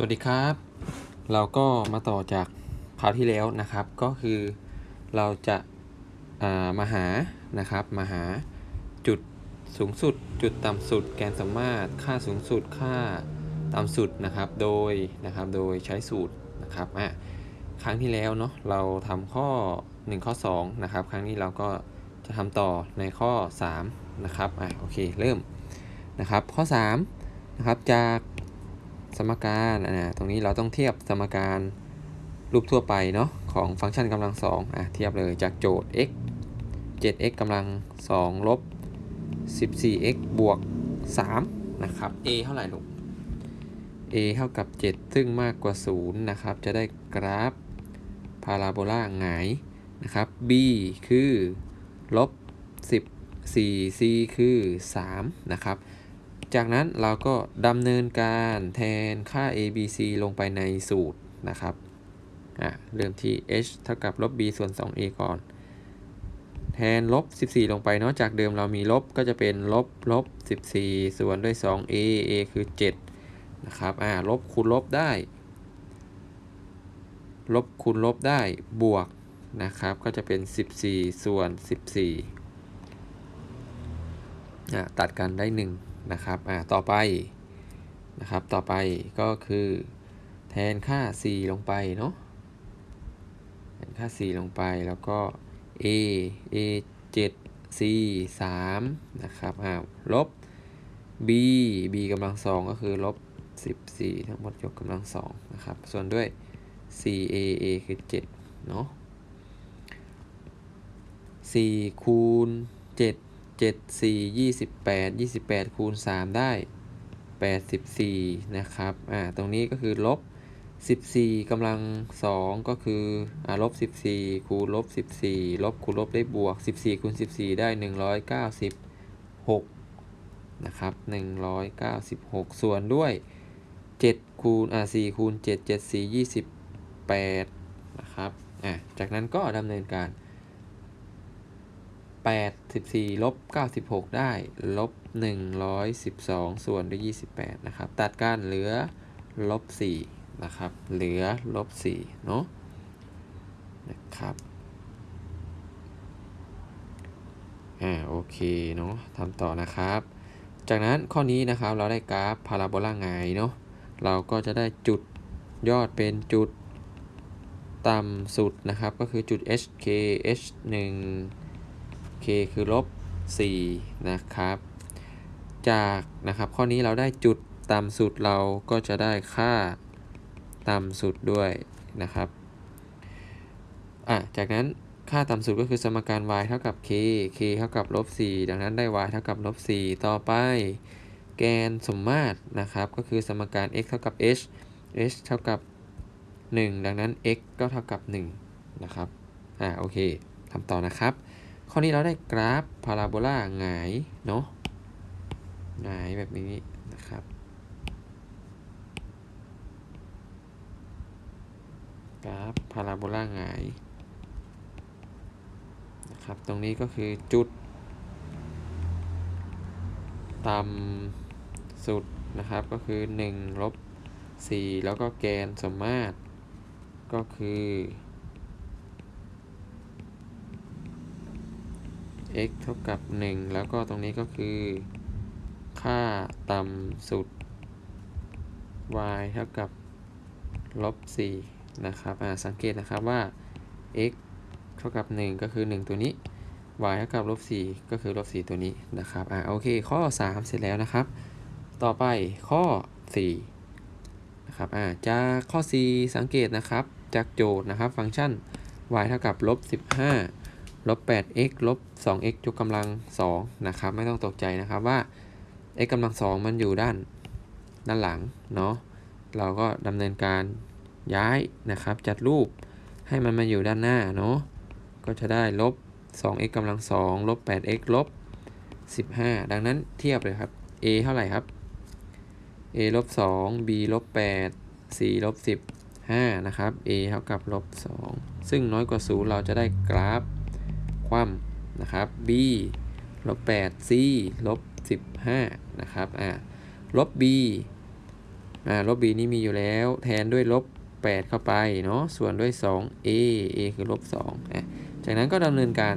สวัสดีครับ เราก็มาต่อจากคราวที่แล้วนะครับ ก็คือเราจะามาหานะครับมาหาจุดสูงสุด จุดต่ำสุด แกนสมมาตรค่าสูงสุดค่าต่ำสุดนะครับโดยนะครับโดยใช้สูตรนะครับอะครั้งที่แล้วเนาะเราทำข้อ 1 ข้อ2นะครับครั้งนี้เราก็จะทำต่อในข้อ 3 นะครับอะโอเคเริ่มนะครับข้อ3นะครับจาก สมการอ่าตรงนี้เราต้องเทียบสมการรูปทั่วไปเนาะของฟังก์ชันกำลังสองอะเทียบเลยจากโจทย์ x 7x กำลัง2ลบ 14x บวก 3 นะครับ a เท่าไหร่ลูก a เท่ากับ 7 ซึ่งมากกว่า 0 นะครับ จะได้กราฟพาราโบลาหงายนะครับ b คือลบ 10 4 c คือ 3 นะครับ จากนั้นเราก็ดำเนินการแทนค่า a b c ลงไปในสูตรนะครับอะเริ่มที่ h เท่ากับลบ b ส่วน 2a ก่อน แทนลบ 14 ลงไปเนาะจากเดิมเรามีลบก็จะเป็นลบลบ 14 ส่วนด้วย 2a a คือ 7 นะครับอ่าลบคูณลบได้ ลบคูณลบได้บวกนะครับ ก็จะเป็น 14 ส่วน 14อ่ตัดกันได้ 1 นะครับอ่าต่อไปนะครับ ต่อไปก็คือแทนค่า4ลงไปเนาะแทนค่า4ลงไปแล้วก็ a a 7 c 3นะครับอ่าลบ b b กำลังสองก็คือลบ14 ทั้งหมดยกกำลังสองนะครับ ส่วนด้วย c a a คือ7เนาะ4คูณ7 7 4 28 28 คูณ 3 ได้ 84 นะครับ อ่า ตรงนี้ก็คือลบ 14กำลัง 2 ก็คือ อ่า ลบ 14 คูณลบ 14 ลบคูณลบได้บวก 14 คูณ 14 ได้ 196 นะครับ 196 ส่วนด้วย 7 คูณ อ่า 4 คูณ 7 7 4 28 นะครับ อ่าจากนั้นก็ดำเนินการ 8 14ลบ96 ได้ลบ112 ส่วนด้วย28 นะครับ ตัดกันเหลือลบ4นะครับ เหลือลบ4เนาะนะครับ อ่า โอเคเนาะทำต่อนะครับ จากนั้นข้อนี้นะครับเราได้กราฟพาราโบลาไงเนาะ เราก็จะได้จุดยอดเป็นจุดต่ำสุดนะครับ ก็คือจุด hk h 1 คือลบ4นะครับ จากนะครับข้อนี้เราได้จุดต่ำสุดเราก็จะได้ค่าต่ำสุดด้วยนะครับอะจากนั้นค่าต่ำสุดก็คือสมการ y เท่ากับ k k เท่ากับลบ4ดังนั้นได้ y เท่ากับลบ4ต่อไป แกนสมมาตรนะครับ ก็คือสมการ x เท่ากับ h h เท่ากับ 1 ดังนั้น x ก็เท่ากับ 1 นะครับ อ่า โอเคทำต่อนะครับ ข้อนี้เราได้กราฟพาราโบลาหงายเนาะหงายแบบนี้นะครับ กราฟพาราโบลาหงายนะครับ ตรงนี้ก็คือจุดต่ำสุดนะครับก็คือ1ลบ4แล้วก็แกนสมมาตรก็คือ x เท่ากับ 1 แล้วก็ตรงนี้ก็คือ ค่าต่ำสุด y เท่ากับลบ4นะครับอ่าสังเกตนะครับว่า x เท่ากับ 1 ก็คือ 1 ตัวนี้ y เท่ากับลบ4ก็คือลบ4ตัวนี้นะครับอ่าโอเค ข้อ 3 เสร็จแล้วนะครับ ต่อไปข้อ4นะครับอ่าจากข้อ 4 สังเกตนะครับ จากโจทย์นะครับ ฟังก์ชัน y เท่ากับลบ15 ลบ 8x ลบ 2x ยกกำลัง 2 นะครับ ไม่ต้องตกใจนะครับว่า x กำลัง 2 มันอยู่ด้านด้านหลังเนาะ เราก็ดำเนินการย้ายนะครับ จัดรูปให้มันมาอยู่ด้านหน้าเนาะ ก็จะได้ลบ 2x กำลัง 2 ลบ 8x ลบ 15 ดังนั้นเทียบเลยครับ a เท่าไหร่ครับ a ลบ 2 b ลบ8 c ลบ15นะครับ a เท่ากับลบ 2 ซึ่งน้อยกว่า 0 เราจะได้กราฟ คว่ำนะครับ b ลบ8 c ลบ15นะครับอ่าลบ b อ่าลบ b นี่มีอยู่แล้วแทนด้วยลบ 8 เข้าไปเนาะส่วนด้วย 2a a คือลบ2อะจากนั้นก็ดำเนินการ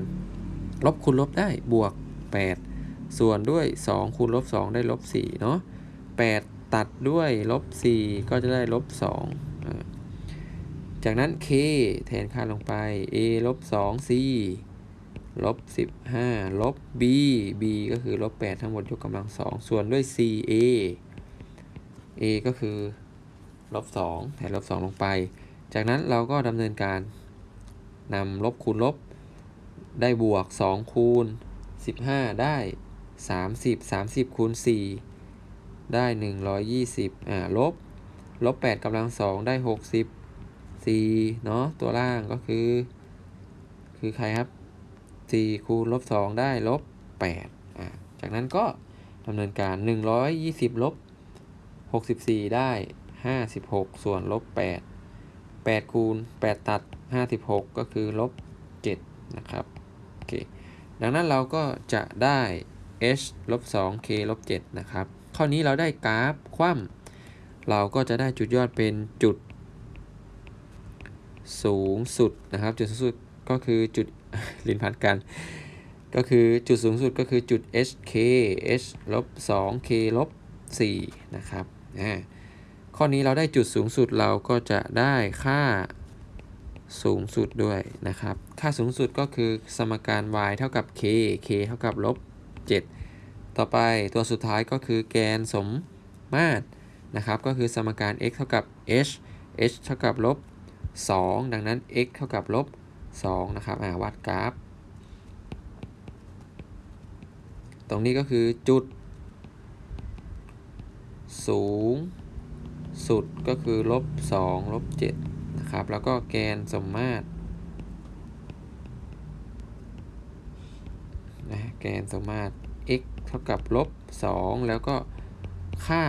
ลบคูณลบได้บวก 8 ส่วนด้วย 2 คูณลบ 2 ได้ลบ4เนาะ8 ตัดด้วยลบ 4 ก็จะได้ลบ2อ่าจากนั้น k แทนค่าลงไป a ลบ2 c ลบ15ลบ b b ก็คือลบ8ทั้งหมดยกกำลัง2ส่วนด้วย c a a ก็คือลบ2แทนลบ2ลงไป จากนั้นเราก็ดำเนินการนำลบคูณลบ ได้บวก 2 คูณ 15 ได้ 30 30คูณ4ได้ 120อ่าลบ ลบ8กำลัง2ได้ 60 4เนาะตัวล่างก็คือ คือใครครับ 4คูณลบ2ได้ลบ8อ่าจากนั้นก็ดำเนินการ 120ลบ64 ได้ 56 ส่วนลบ8 8คูณ8 ตัด 56 ก็คือลบ7นะครับโอเคดังนั้นเราก็จะได้ h ลบ2 k ลบ7นะครับข้อนี้เราได้กราฟคว่ำเราก็จะได้จุดยอดเป็นจุดสูงสุดนะครับ จุดสูงสุดก็คือจุด ลินพันกัน ก็คือจุดสูงสุดก็คือจุด hk h ลบ 2 k ลบ 4 นะครับข้อนี้เราได้จุดสูงสุดเราก็จะได้ค่าสูงสุดด้วยนะครับ ค่าสูงสุดก็คือสมการ y เท่ากับ k k เท่ากับลบ 7 ต่อไปตัวสุดท้ายก็คือแกนสมมาตรนะครับ ก็คือสมการ x เท่ากับ h h เท่ากับลบ 2 ดังนั้น x เท่ากับลบ 2 นะครับอ่าวัดกราฟ ตรงนี้ก็คือจุด สูง สุดก็คือลบ2ลบ7นะครับ แล้วก็แกนสมมาตรนะแกนสมมาตร x เท่ากับลบ2แล้วก็ค่า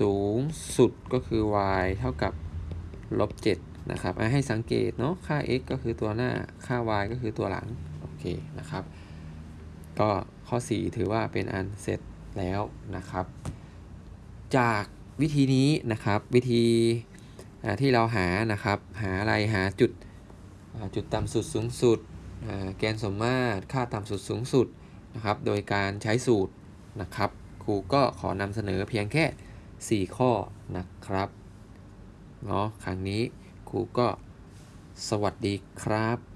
สูงสุดก็คือ y เท่ากับลบ7 นะครับให้สังเกตเนาะค่า x ก็คือตัวหน้าค่า y ก็คือตัวหลังโอเคนะครับ ก็ข้อ 4 ถือว่าเป็นอันเสร็จแล้วนะครับ จากวิธีนี้นะครับวิธีที่เราหานะครับ หาอะไรหาจุดจุดต่ำสุดสูงสุดแกนสมมาตรค่าต่ำสุดสูงสุดนะครับ โดยการใช้สูตรนะครับ ครูก็ขอนำเสนอเพียงแค่ 4 ข้อนะครับเนาะครั้งนี้ ครูก็สวัสดีครับ